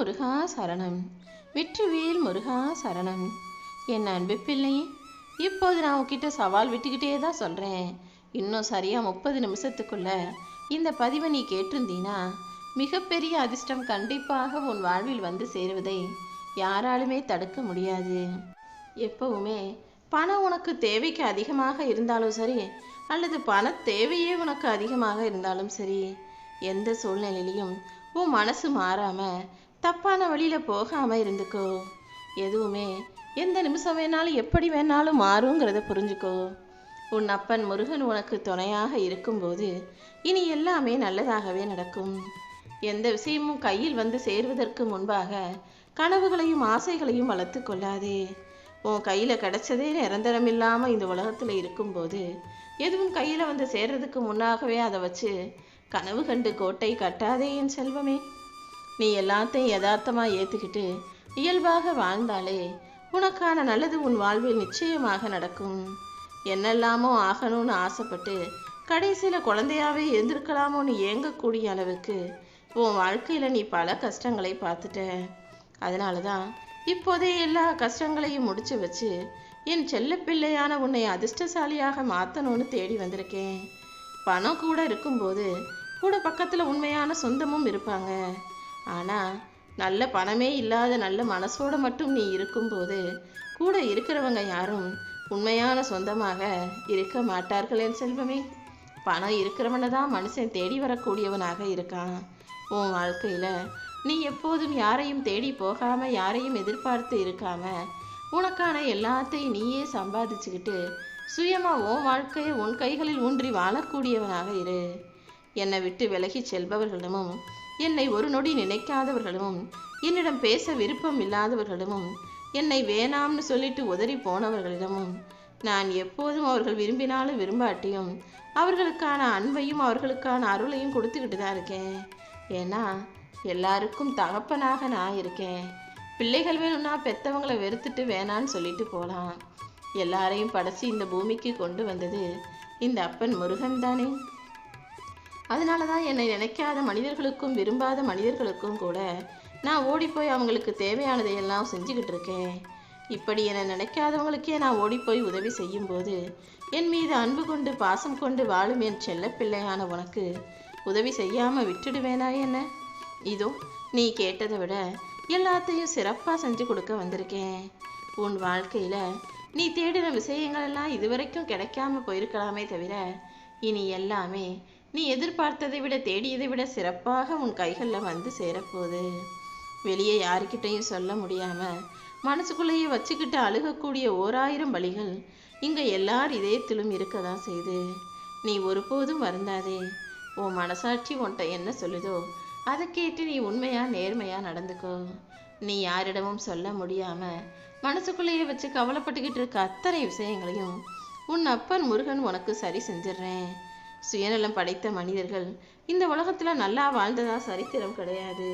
முருகா சரணம். வெற்றிவேல் முருகா சரணம். என் அன்பு பிள்ளையே இப்போது நான் உங்ககிட்ட சவால் விட்டுக்கிட்டே தான் சொல்கிறேன் இன்னும் சரியாக முப்பது நிமிஷத்துக்குள்ள இந்த பதிவை நீ கேட்டிருந்தீனா மிகப்பெரிய அதிர்ஷ்டம் கண்டிப்பாக உன் வாழ்வில் வந்து சேருவதை யாராலுமே தடுக்க முடியாது. எப்பவுமே பணம் உனக்கு தேவைக்கு அதிகமாக இருந்தாலும் சரி அல்லது பண தேவையே உனக்கு அதிகமாக இருந்தாலும் சரி எந்த சூழ்நிலையிலையும் உன் மனசு மாறாம தப்பான வழியில் போகாமல் இருந்துக்கோ. எதுவுமே எந்த நிமிஷம் வேணாலும் எப்படி வேணாலும் மாறுங்கிறத புரிஞ்சுக்கோ. உன் அப்பன் முருகன் உனக்கு துணையாக இருக்கும்போது இனி எல்லாமே நல்லதாகவே நடக்கும். எந்த விஷயமும் கையில் வந்து சேர்வதற்கு முன்பாக கனவுகளையும் ஆசைகளையும் வளர்த்து கொள்ளாதே. உன் கையில் கிடைச்சதே நிரந்தரம் இல்லாமல் இந்த உலகத்தில் இருக்கும்போது எதுவும் கையில் வந்து சேர்றதுக்கு முன்னாகவே அதை வச்சு கனவு கண்டு கோட்டை கட்டாதே என் செல்வமே. நீ எல்லாத்தையும் யதார்த்தமாக ஏற்றுக்கிட்டு இயல்பாக வாழ்ந்தாலே உனக்கான நல்லது உன் வாழ்வில் நிச்சயமாக நடக்கும். என்னெல்லாமோ ஆகணும்னு ஆசைப்பட்டு கடைசியில் குழந்தையாவே இருந்திருக்கலாமோன்னு ஏங்கக்கூடிய அளவுக்கு உன் வாழ்க்கையில் நீ பல கஷ்டங்களை பார்த்துட்ட. அதனால தான் இப்போதே எல்லா கஷ்டங்களையும் முடிச்சு வச்சு என் செல்ல பிள்ளையான உன்னை அதிர்ஷ்டசாலியாக மாற்றணும்னு தேடி வந்திருக்கேன். பணம் கூட இருக்கும்போது கூட பக்கத்தில் உண்மையான சொந்தமும் இருப்பாங்க. ஆனால் நல்ல பணமே இல்லாத நல்ல மனசோட மட்டும் நீ இருக்கும்போது கூட இருக்கிறவங்க யாரும் உண்மையான சொந்தமாக இருக்க மாட்டார்கள் என் செல்வமே. பணம் இருக்கிறவனை தான் மனுஷன் தேடி வரக்கூடியவனாக இருக்கான். உன் வாழ்க்கையில் நீ எப்போதும் யாரையும் தேடி போகாமல் யாரையும் எதிர்பார்த்து இருக்காம உனக்கான எல்லாத்தையும் நீயே சம்பாதிச்சுக்கிட்டு சுயமாக உன் வாழ்க்கையை உன் கைகளில் ஊன்றி வாழக்கூடியவனாக இரு. என்னை விட்டு விலகி செல்பவர்களிடமும் என்னை ஒரு நொடி நினைக்காதவர்களும் என்னிடம் பேச விருப்பம் இல்லாதவர்களும் என்னை வேணாம்னு சொல்லிட்டு உதறி போனவர்களிடமும் நான் எப்போதும் அவர்கள் விரும்பினாலும் விரும்பாட்டியும் அவர்களுக்கான அன்பையும் அவர்களுக்கான அருளையும் கொடுத்துக்கிட்டு தான் இருக்கேன். ஏன்னா எல்லாருக்கும் தகப்பனாக நான் இருக்கேன். பிள்ளைகள் வேணும்னா பெத்தவங்களை வெறுத்துட்டு வேணான்னு சொல்லிட்டு போகலாம் எல்லாரையும் படைச்சி இந்த பூமிக்கு கொண்டு வந்தது இந்த அப்பன் முருகன் தானே. அதனால தான் என்னை நினைக்காத மனிதர்களுக்கும் விரும்பாத மனிதர்களுக்கும் கூட நான் ஓடிப்போய் அவங்களுக்கு தேவையானதையெல்லாம் செஞ்சுக்கிட்டு இருக்கேன். இப்படி என்னை நினைக்காதவங்களுக்கே நான் ஓடிப்போய் உதவி செய்யும்போது என் மீது அன்பு கொண்டு பாசம் கொண்டு வாழும் என் செல்ல பிள்ளையான உனக்கு உதவி செய்யாமல் விட்டுடுவேனா என்ன? இதோ நீ கேட்டதை விட எல்லாத்தையும் சிறப்பாக செஞ்சு கொடுக்க வந்திருக்கேன். உன் வாழ்க்கையில் நீ தேடின விஷயங்கள் எல்லாம் இதுவரைக்கும் கிடைக்காம போயிருக்கலாமே தவிர இனி எல்லாமே நீ எதிர்பார்த்ததை விட தேடியதை விட சிறப்பாக உன் கைகளில் வந்து சேரப்போகுது. வெளியே யாருக்கிட்டையும் சொல்ல முடியாம மனசுக்குள்ளேயே வச்சுக்கிட்டு அழுகக்கூடிய ஓராயிரம் வழிகள் இங்கே எல்லார் இதயத்திலும் இருக்க தான் செய்து. நீ ஒருபோதும் வருந்தாதே. உன் மனசாட்சி உன்கிட்ட என்ன சொல்லுதோ அதை கேட்டு நீ உண்மையா நேர்மையா நடந்துக்கோ. நீ யாரிடமும் சொல்ல முடியாம மனசுக்குள்ளேயே வச்சு கவலைப்பட்டுக்கிட்டு இருக்க அத்தனை விஷயங்களையும் உன் அப்பன் முருகன் உனக்கு சரி செஞ்சிடுறேன். சுயநலம் படைத்த மனிதர்கள் இந்த உலகத்துல நல்லா வாழ்ந்ததா சரித்திரம் கிடையாது.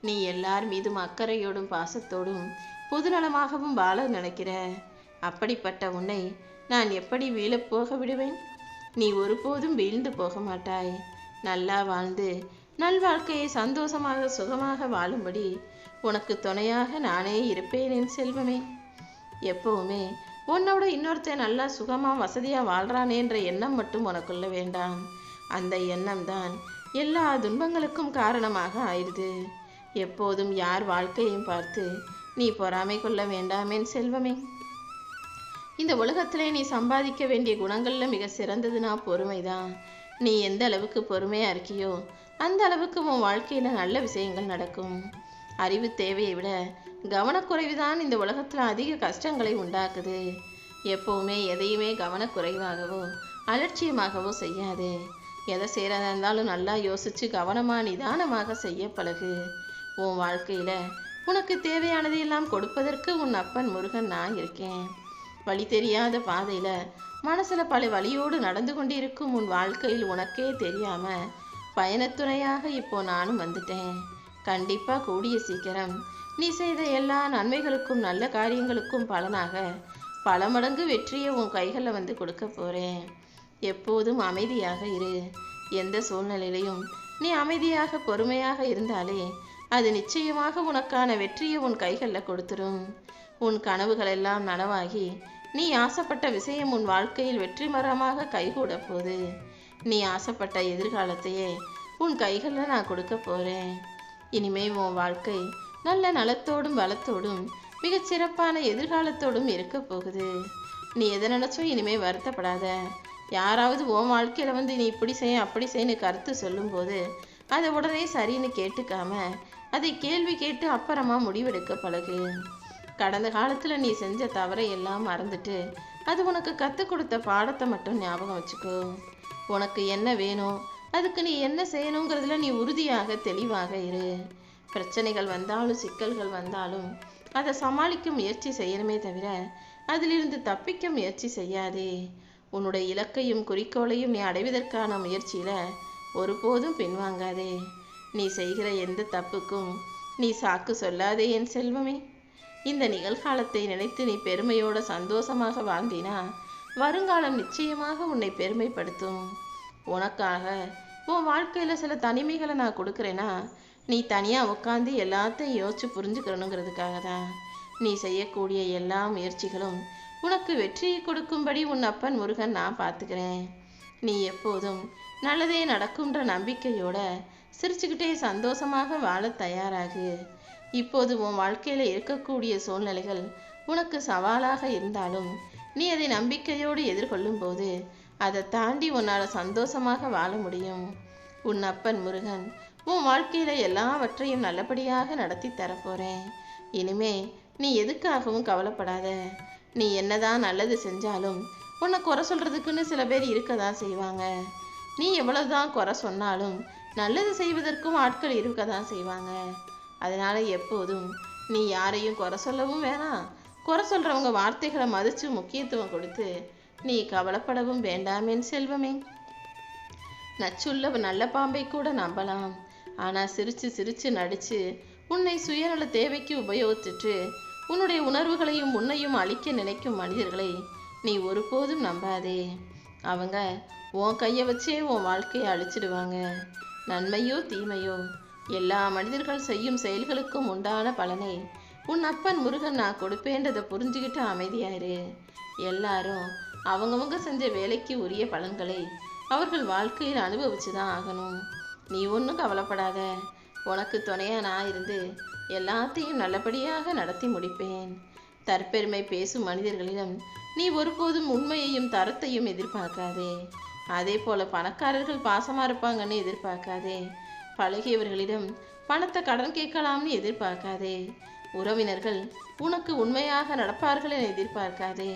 நீ எல்லார் மீதும் அக்கறையோடும் பாசத்தோடும் பொதுநலமாகவும் வாழ நினைக்கிற. அப்படிப்பட்ட உன்னை நான் எப்படி வீழப் போக விடுவேன்? நீ ஒருபோதும் வீழ்ந்து போக மாட்டாய். நல்லா வாழ்ந்து நல்வாழ்க்கையை சந்தோஷமாக சுகமாக வாழும்படி உனக்கு துணையாக நானே இருப்பேன் என் செல்வமே. எப்பவுமே உன்னோட இன்னொருத்தன் நல்லா சுகமா வசதியா வாழ்றானேன்ற எண்ணம் மட்டும் உனக்குள்ள வேண்டாம். அந்த எண்ணம் தான் எல்லா துன்பங்களுக்கும் காரணமாக ஆயிடுது. எப்போதும் யார் வாழ்க்கையும் பார்த்து நீ பொறாமை கொள்ள வேண்டாமேன் செல்வமே. இந்த உலகத்திலே நீ சம்பாதிக்க வேண்டிய குணங்கள்ல மிக சிறந்ததுனா பொறுமைதான். நீ எந்த அளவுக்கு பொறுமையா இருக்கியோ அந்த அளவுக்கு உன் வாழ்க்கையில நல்ல விஷயங்கள் நடக்கும். அறிவு தேவையை விட கவனக்குறைவுதான் இந்த உலகத்துல அதிக கஷ்டங்களை உண்டாக்குது. எப்பவுமே எதையுமே கவனக்குறைவாகவோ அலட்சியமாகவோ செய்யாதே. எதை செய்கிறதா இருந்தாலும் நல்லா யோசித்து கவனமாக நிதானமாக செய்ய பழகு. உன் வாழ்க்கையில் உனக்கு தேவையானதையெல்லாம் கொடுப்பதற்கு உன் அப்பன் முருகன் நான் இருக்கேன். வழி தெரியாத பாதையில் மனசில் பல வழியோடு நடந்து கொண்டிருக்கும் உன் வாழ்க்கையில் உனக்கே தெரியாமல் பயணத்துணையாக இப்போ நானும் வந்துட்டேன். கண்டிப்பாக கூடிய சீக்கிரம் நீ செய்த எல்லா நன்மைகளுக்கும் நல்ல காரியங்களுக்கும் பலனாக பல மடங்கு வெற்றியை உன் கைகளில் வந்து கொடுக்க போறேன். எப்போதும் அமைதியாக இரு. எந்த சூழ்நிலையிலையும் நீ அமைதியாக பொறுமையாக இருந்தாலே அது நிச்சயமாக உனக்கான வெற்றியை உன் கைகளில் கொடுத்துரும். உன் கனவுகள் எல்லாம் நனவாகி நீ ஆசைப்பட்ட விஷயம் உன் வாழ்க்கையில் வெற்றி மரமாக கைகூட போகுது. நீ ஆசைப்பட்ட எதிர்காலத்தையே உன் கைகளில் நான் கொடுக்க போறேன். இனிமே உன் வாழ்க்கை நல்ல நலத்தோடும் பலத்தோடும் மிகச் சிறப்பான எதிர்காலத்தோடும் இருக்க போகுது. நீ எதை நினைச்சும் இனிமே வருத்தப்படாத. யாராவது உன் வாழ்க்கையில வந்து நீ இப்படி செய்ய அப்படி செய்யன்னு கருத்து சொல்லும்போது அதை உடனே சரின்னு கேட்டுக்காம அதை கேள்வி கேட்டு அப்புறமா முடிவெடுக்க பழகு. கடந்த காலத்துல நீ செஞ்ச தவறை எல்லாம் மறந்துட்டு அது உனக்கு கற்றுக் கொடுத்த பாடத்தை மட்டும் ஞாபகம் வச்சுக்கோ. உனக்கு என்ன வேணும் அதுக்கு நீ என்ன செய்யணுங்கிறதுல நீ உறுதியாக தெளிவாக இரு. பிரச்சனைகள் வந்தாலும் சிக்கல்கள் வந்தாலும் அதை சமாளிக்க முயற்சி செய்யணுமே தவிர அதிலிருந்து தப்பிக்க முயற்சி செய்யாதே. உன்னுடைய இலக்கையும் குறிக்கோளையும் நீ அடைவதற்கான முயற்சியில ஒருபோதும் பின்வாங்காதே. நீ செய்கிற எந்த தப்புக்கும் நீ சாக்கு சொல்லாதே என் செல்வமே. இந்த நிகழ்காலத்தை நினைத்து நீ பெருமையோட சந்தோஷமாக வாழ்ந்தினா வருங்காலம் நிச்சயமாக உன்னை பெருமைப்படுத்தும். உனக்காக உன் வாழ்க்கையில சில தனிமைகளை நான் கொடுக்குறேன்னா நீ தனியாக உட்காந்து எல்லாத்தையும் யோசிச்சு புரிஞ்சுக்கணுங்கிறதுக்காக தான் நீ செய்யக்கூடிய எல்லா முயற்சிகளும் உனக்கு வெற்றியை கொடுக்கும்படி உன் அப்பன் முருகன் நான் பார்த்துக்கிறேன். நீ எப்போதும் நல்லதே நடக்கும்ன்ற நம்பிக்கையோட சிரிச்சுக்கிட்டே சந்தோஷமாக வாழ தயாராகு. இப்போது உன் வாழ்க்கையில் இருக்கக்கூடிய சூழ்நிலைகள் உனக்கு சவாலாக இருந்தாலும் நீ அதை நம்பிக்கையோடு எதிர்கொள்ளும் போது அதை தாண்டி உன்னால் சந்தோஷமாக வாழ முடியும். உன் அப்பன் முருகன் உன் வாழ்க்கையில எல்லாவற்றையும் நல்லபடியாக நடத்தி தரப்போறேன். இனிமே நீ எதுக்காகவும் கவலைப்படாத. நீ என்னதான் நல்லது செஞ்சாலும் உன்னை குறை சொல்றதுக்குன்னு சில பேர் இருக்க தான் செய்வாங்க. நீ எவ்வளவுதான் குறை சொன்னாலும் நல்லது செய்வதற்கும் ஆட்கள் இருக்க தான் செய்வாங்க. அதனால எப்போதும் நீ யாரையும் குறை சொல்லவும் வேணாம். குறை சொல்றவங்க வார்த்தைகளை மதிச்சு முக்கியத்துவம் கொடுத்து நீ கவலைப்படவும் வேண்டாமேன் செல்வமே. நச்சுள்ள நல்ல பாம்பை கூட நம்பலாம். ஆனால் சிரித்து சிரித்து நடித்து உன்னை சுயநல தேவைக்கு உபயோகித்துட்டு உன்னுடைய உணர்வுகளையும் உன்னையும் அழிக்க நினைக்கும் மனிதர்களை நீ ஒருபோதும் நம்பாதே. அவங்க உன் கையை வச்சே உன் வாழ்க்கையை அழிச்சிடுவாங்க. நன்மையோ தீமையோ எல்லா மனிதர்கள் செய்யும் செயல்களுக்கும் உண்டான பலனை உன் அப்பன் முருகன் நான் கொடுப்பேன்றதை புரிஞ்சுக்கிட்டு அமைதியாயிரு. எல்லாரும் அவங்கவுங்க செஞ்ச வேலைக்கு உரிய பலன்களை அவர்கள் வாழ்க்கையில் அனுபவிச்சு தான் ஆகணும். நீ ஒன்றும் கவலைப்படாத. உனக்கு துணையாக நான் இருந்து எல்லாத்தையும் நல்லபடியாக நடத்தி முடிப்பேன். தற்பெருமை பேசும் மனிதர்களிடம் நீ ஒருபோதும் உண்மையையும் தரத்தையும் எதிர்பார்க்காதே. அதே போல பணக்காரர்கள் பாசமாக இருப்பாங்கன்னு எதிர்பார்க்காதே. பழகியவர்களிடம் பணத்தை கடன் கேட்கலாம்னு எதிர்பார்க்காதே. உறவினர்கள் உனக்கு உண்மையாக நடப்பார்கள் என எதிர்பார்க்காதே.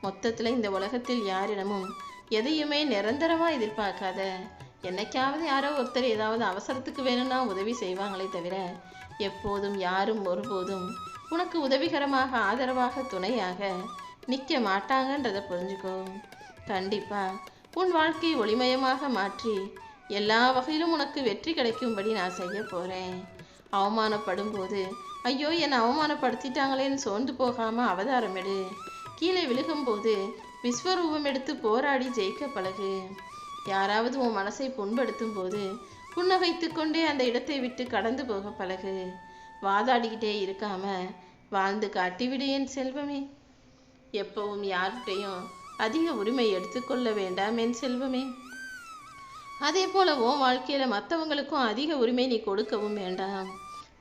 மொத்தத்தில் இந்த உலகத்தில் யாரிடமும் எதையுமே நிரந்தரமாக எதிர்பார்க்காத. என்னைக்காவது யாரோ ஒருத்தர் ஏதாவது அவசரத்துக்கு வேணும்னா உதவி செய்வாங்களே தவிர எப்போதும் யாரும் ஒருபோதும் உனக்கு உதவிகரமாக ஆதரவாக துணையாக நிற்க மாட்டாங்கன்றதை புரிஞ்சுக்கோ. கண்டிப்பா உன் வாழ்க்கையை ஒளிமயமாக மாற்றி எல்லா வகையிலும் உனக்கு வெற்றி கிடைக்கும்படி நான் செய்ய போகிறேன் அவமானப்படும் போது ஐயோ என்னை அவமானப்படுத்திட்டாங்களேன்னு சோர்ந்து போகாமல் அவதாரம் எடு. கீழே விழுகும்போது விஸ்வரூபம் எடுத்து போராடி ஜெயிக்க பழகு. யாராவது உன் மனசை புண்படுத்தும் போது புன்னகைத்து கொண்டே அந்த இடத்தை விட்டு கடந்து போக பழகு. வாதாடிக்கிட்டே இருக்காம வாழ்ந்து காட்டிவிடு என் செல்வமே. எப்பவும் யார்கிட்டையும் அதிக உரிமை எடுத்துக்கொள்ள வேண்டாம் என் செல்வமே. அதே போல உன் வாழ்க்கையில மற்றவங்களுக்கும் அதிக உரிமை நீ கொடுக்கவும் வேண்டாம்.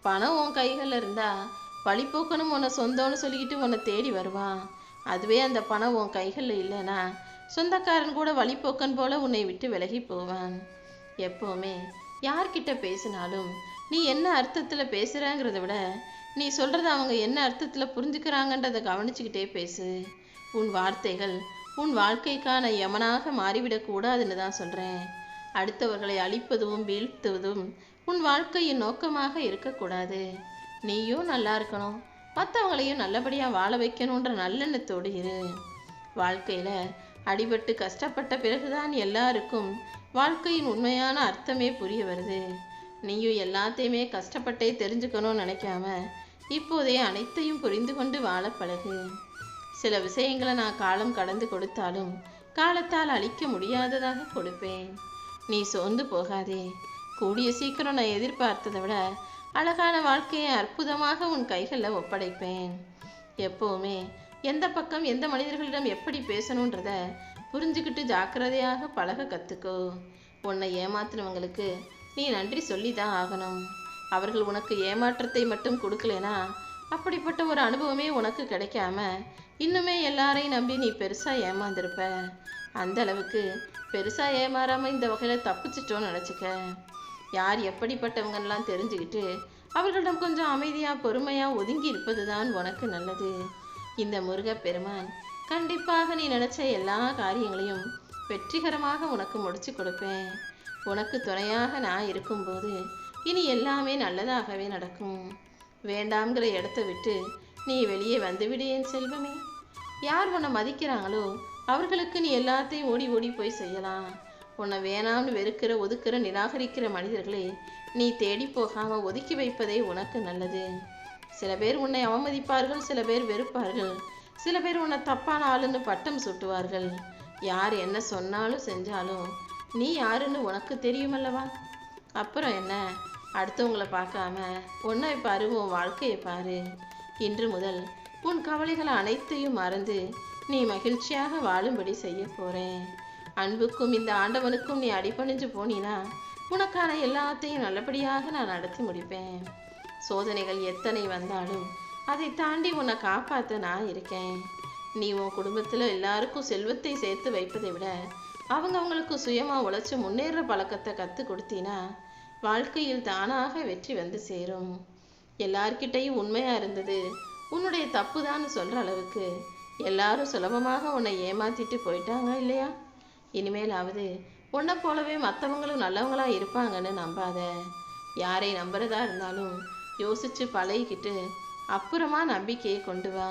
பணம் உன் கைகளில் இருந்தா வழிபோக்கணும் உன்னை சொந்தம்னு சொல்லிக்கிட்டு உன்னை தேடி வருவான். அதுவே அந்த பணம் உன் கைகளில் இல்லைன்னா சொந்தக்காரன் கூட வழிபோக்கன் போல உன்னை விட்டு விலகி போவான். எப்போவுமே யார்கிட்ட பேசினாலும் நீ என்ன அர்த்தத்தில் பேசுகிறேங்கிறத விட நீ சொல்கிறத அவங்க என்ன அர்த்தத்தில் புரிஞ்சுக்கிறாங்கன்றதை கவனிச்சுக்கிட்டே பேசு. உன் வார்த்தைகள் உன் வாழ்க்கைக்கான யமனாக மாறிவிடக்கூடாதுன்னு தான் சொல்கிறேன் அடுத்தவர்களை அழிப்பதும் வீழ்த்துவதும் உன் வாழ்க்கையின் நோக்கமாக இருக்கக்கூடாது நீயும் நல்லா இருக்கணும். மற்றவங்களையும் நல்லபடியாக வாழ வைக்கணுன்ற நல்லெண்ணத்தோடு இரு. வாழ்க்கையில் அடிபட்டு கஷ்டப்பட்ட பிறகுதான் எல்லாருக்கும் வாழ்க்கையின் உண்மையான அர்த்தமே புரிய வருது. நீயும் எல்லாத்தையுமே கஷ்டப்பட்டே தெரிஞ்சுக்கணும்னு நினைக்காம இப்போதே அனைத்தையும் புரிந்து கொண்டு வாழ பழகு. சில விஷயங்களை நான் காலம் கடந்து கொடுத்தாலும் காலத்தால் அழிக்க முடியாததாக கொடுப்பேன். நீ சோர்ந்து போகாதே. கூடிய சீக்கிரம் நான் எதிர்பார்த்ததை விட அழகான வாழ்க்கையை அற்புதமாக உன் கைகளில் ஒப்படைப்பேன். எப்போவுமே எந்த பக்கம் எந்த மனிதர்களிடம் எப்படி பேசணுன்றத புரிஞ்சுக்கிட்டு ஜாக்கிரதையாக பழக கற்றுக்கோ உன்னை ஏமாத்தினவங்களுக்கு நீ நன்றி சொல்லி தான் ஆகணும். அவர்கள் உனக்கு ஏமாற்றத்தை மட்டும் கொடுக்கலனா அப்படிப்பட்ட ஒரு அனுபவமே உனக்கு கிடைக்காம இன்னுமே எல்லாரையும் நம்பி நீ பெருசாக ஏமாந்துருப்ப. அந்த அளவுக்கு பெருசாக ஏமாறாமல் இந்த வகையில் தப்பிச்சிட்டோன்னு நினச்சிக்க. யார் எப்படிப்பட்டவங்கலாம் தெரிஞ்சுக்கிட்டு அவர்களிடம் கொஞ்சம் அமைதியாக பொறுமையாக ஒதுங்கி இருப்பது தான் உனக்கு நல்லது. இந்த முருகப்பெருமான் கண்டிப்பாக நீ நினச்ச எல்லா காரியங்களையும் வெற்றிகரமாக உனக்கு முடிச்சு கொடுப்பேன். உனக்கு துணையாக நான் இருக்கும்போது இனி எல்லாமே நல்லதாகவே நடக்கும். வேண்டாம்ங்கிற இடத்த விட்டு நீ வெளியே வந்துவிடு என் செல்வமே. யார் உன்னை மதிக்கிறாங்களோ அவர்களுக்கு நீ எல்லாத்தையும் ஓடி ஓடி போய் செய்யலாம். உன்னை வேணாம்னு வெறுக்கிற ஒதுக்கிற நிராகரிக்கிற மனிதர்களை நீ தேடி போகாம ஒதுக்கி வைப்பதே உனக்கு நல்லது. சில பேர் உன்னை அவமதிப்பார்கள் சில பேர் வெறுப்பார்கள். சில பேர் உன்னை தப்பான ஆளுன்னு பட்டம் சுட்டுவார்கள். யார் என்ன சொன்னாலும் செஞ்சாலும் நீ யாருன்னு உனக்கு தெரியுமல்லவா? அப்புறம் என்ன? அடுத்தவங்கள பார்க்காம உன்னை பாரு உன் வாழ்க்கையை பாரு. இன்று முதல் உன் கவலைகள் அனைத்தையும் மறந்து நீ மகிழ்ச்சியாக வாழும்படி செய்ய போகிறேன் அன்புக்கும் இந்த ஆண்டவனுக்கும் நீ அடிபணிஞ்சு போனீனா உனக்கான எல்லாத்தையும் நல்லபடியாக நான் நடத்தி முடிப்பேன். சோதனைகள் எத்தனை வந்தாலும் அதை தாண்டி உன்னை காப்பாற்ற நான் இருக்கேன். நீ உன் குடும்பத்தில் எல்லாருக்கும் செல்வத்தை சேர்த்து வைப்பதை விட அவங்கவுங்களுக்கு சுயமாக உழைச்சி முன்னேற பழக்கத்தை கற்றுக் கொடுத்தீன்னா வாழ்க்கையில் தானாக வெற்றி வந்து சேரும். எல்லார்கிட்டையும் உண்மையாக இருந்தது உன்னுடைய தப்பு தான் சொல்கிற அளவுக்கு எல்லாரும் சுலபமாக உன்னை ஏமாத்திட்டு போயிட்டாங்க இல்லையா? இனிமேலாவது உன்னை போலவே மற்றவங்களும் நல்லவங்களாக இருப்பாங்கன்னு நம்பாத. யாரை நம்புறதா இருந்தாலும் யோசிச்சு பழகிக்கிட்டு அப்புறமா நம்பிக்கையை கொண்டு வா.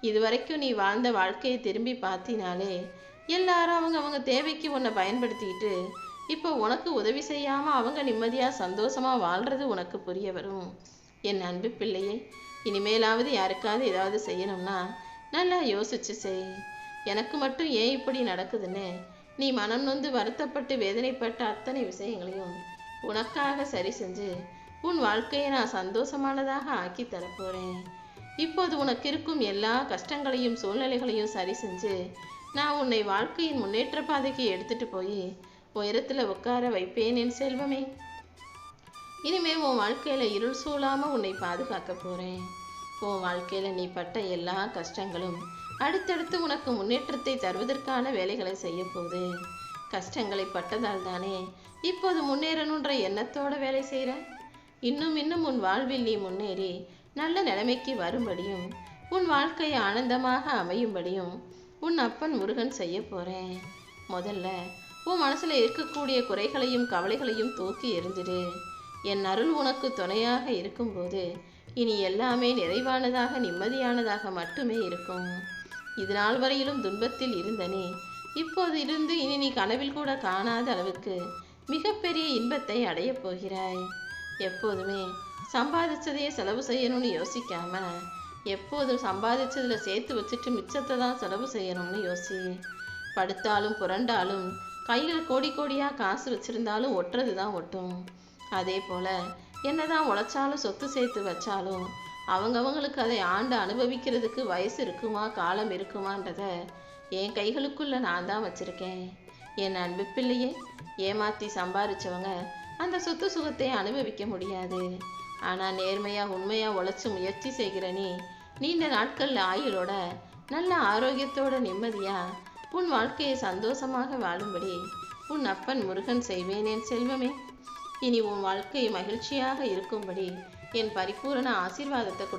இதுவரைக்கும் நீ வாழ்ந்த வாழ்க்கையை திரும்பி பார்த்தினாலே எல்லாரும் அவங்க அவங்க தேவைக்கு உன்னை பயன்படுத்திக்கிட்டு இப்போ உனக்கு உதவி செய்யாமல் அவங்க நிம்மதியாக சந்தோஷமாக வாழ்றது உனக்கு புரிய வரும். என் அன்பு பிள்ளையே இனிமேலாவது யாருக்காவது ஏதாவது செய்யணும்னா நல்லா யோசிச்சு செய். எனக்கு மட்டும் ஏன் இப்படி நடக்குதுன்னு? நீ மனம் நொந்து வருத்தப்பட்டு வேதனைப்பட்ட அத்தனை விஷயங்களையும் உனக்காக சரி செஞ்சு உன் வாழ்க்கையை நான் சந்தோஷமானதாக ஆக்கி தரப்போறேன். இப்போது உனக்கு இருக்கும் எல்லா கஷ்டங்களையும் சூழ்நிலைகளையும் சரி செஞ்சு நான் உன்னை வாழ்க்கையின் முன்னேற்ற பாதைக்கு எடுத்துட்டு போய் உயரத்தில் உட்கார வைப்பேன் என் செல்வமே. இனிமே உன் வாழ்க்கையில இருள் சூழாம உன்னை பாதுகாக்க போறேன். உன் வாழ்க்கையில நீ பட்ட எல்லா கஷ்டங்களும் அடுத்தடுத்து உனக்கு முன்னேற்றத்தை தருவதற்கான வேலைகளை செய்ய போகுது. கஷ்டங்களை பட்டதால் தானே இப்போது முன்னேறணுன்ற எண்ணத்தோட வேலை செய்கிற இன்னும் இன்னும் உன் வாழ்வில் நீ முன்னேறி நல்ல நிலைமைக்கு வரும்படியும் உன் வாழ்க்கை ஆனந்தமாக அமையும்படியும் உன் அப்பன் முருகன் செய்ய போறேன். முதல்ல உன் மனசுல இருக்கக்கூடிய குறைகளையும் கவலைகளையும் தூக்கி எறிஞ்சிடு என் அருள் உனக்கு துணையாக இருக்கும்போது இனி எல்லாமே நிறைவானதாக நிம்மதியானதாக மட்டுமே இருக்கும். இது நாள் வரையிலும் துன்பத்தில் இருந்த நீ இப்போது இருந்து இனி நீ கனவில் கூட காணாத அளவுக்கு மிகப்பெரிய இன்பத்தை அடையப் போகிறாய். எப்போதுமே சம்பாதிச்சதையே செலவு செய்யணும்னு யோசிக்காம எப்போதும் சம்பாதிச்சதில் சேர்த்து வச்சுட்டு மிச்சத்தை தான் செலவு செய்யணும்னு யோசி. படுத்தாலும் புரண்டாலும் கையில் கோடி கோடியாக காசு வச்சிருந்தாலும் ஒட்டுறது தான் ஒட்டும். அதே போல் என்னதான் உழைச்சாலும் சொத்து சேர்த்து வச்சாலும் அவங்கவங்களுக்கு அதை ஆண்டு அனுபவிக்கிறதுக்கு வயசு இருக்குமா காலம் இருக்குமான்றத என் கைகளுக்குள்ள நான் தான் வச்சுருக்கேன். என் அன்பு பிள்ளையே ஏமாற்றி சம்பாரிச்சவங்க அந்த சொத்து சுகத்தை அனுபவிக்க முடியாது. ஆனா நேர்மையா உண்மையா உழைச்சி முயற்சி செய்கிற நீ நீண்ட நாட்கள் ஆயுளோட நல்ல ஆரோக்கியத்தோட நிம்மதியா உன் வாழ்க்கையை சந்தோஷமாக வாழும்படி உன் அப்பன் முருகன் செய்வேன் என் செல்வமே. இனி உன் வாழ்க்கை மகிழ்ச்சியாக இருக்கும்படி என் பரிபூரண ஆசீர்வாதத்தை கொடு